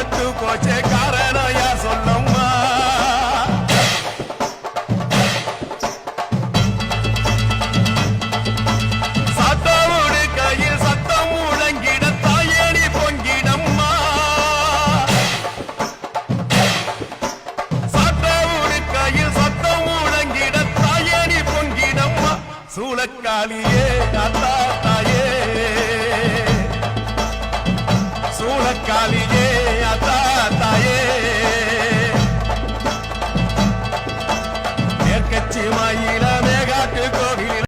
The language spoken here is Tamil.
போச்சே காரணம் யார் சொல்லம்மா? சத்தமுடு கையில் சத்தம் முழங்கிட தாயணி பொங்கிடம்மா. சத்தமுடு கையில் சத்தம் முழங்கிட தாயணி பொங்கிடம்மா. சூழக்காளியே தாத்தா தாயே சூழக்காளியே go.